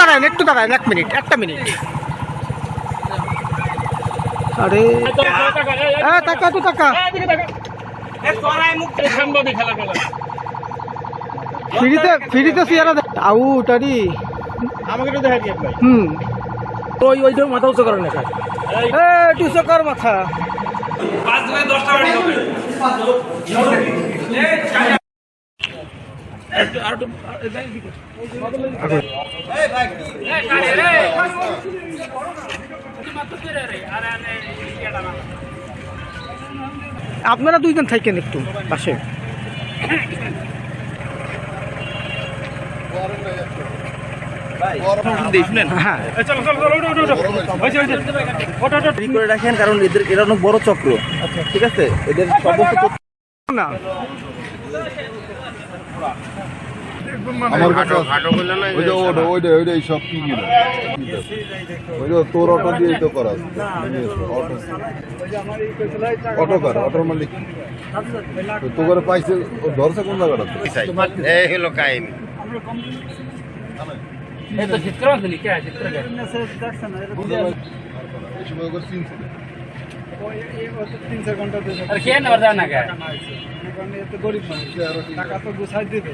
দাঁড়ান একটু দাঁড়ান এক মিনিট একটা মিনিট। আরে হ্যাঁ টাকা তো টাকা ফ্রিতে ফ্রিতে আউট আরে। আমাকে একটু দেখা দিয়ে ভাই। হুম। ওই ওই মাথা উঁচু না কর মাথা। আপনারা দুইজন থাকেন একটু পাশে। হ্যাঁ করে রাখেন কারণ এদের এরা অনেক বড় চক্র। ঠিক আছে? এদের না। আমার কাছে ওই যে ওটা ওইটা ওইটা এই সব কি কিনা ওই তোর অটো দিয়ে তো করা অটো। অটো কার অটোর মালিক। তো তোর পাইছে ধরছে কোন জায়গাটা এই হলো কাহিনী। এই সময় ওকে চিনছে না। গরিব মানুষ টাকা তো গুছাই দিবে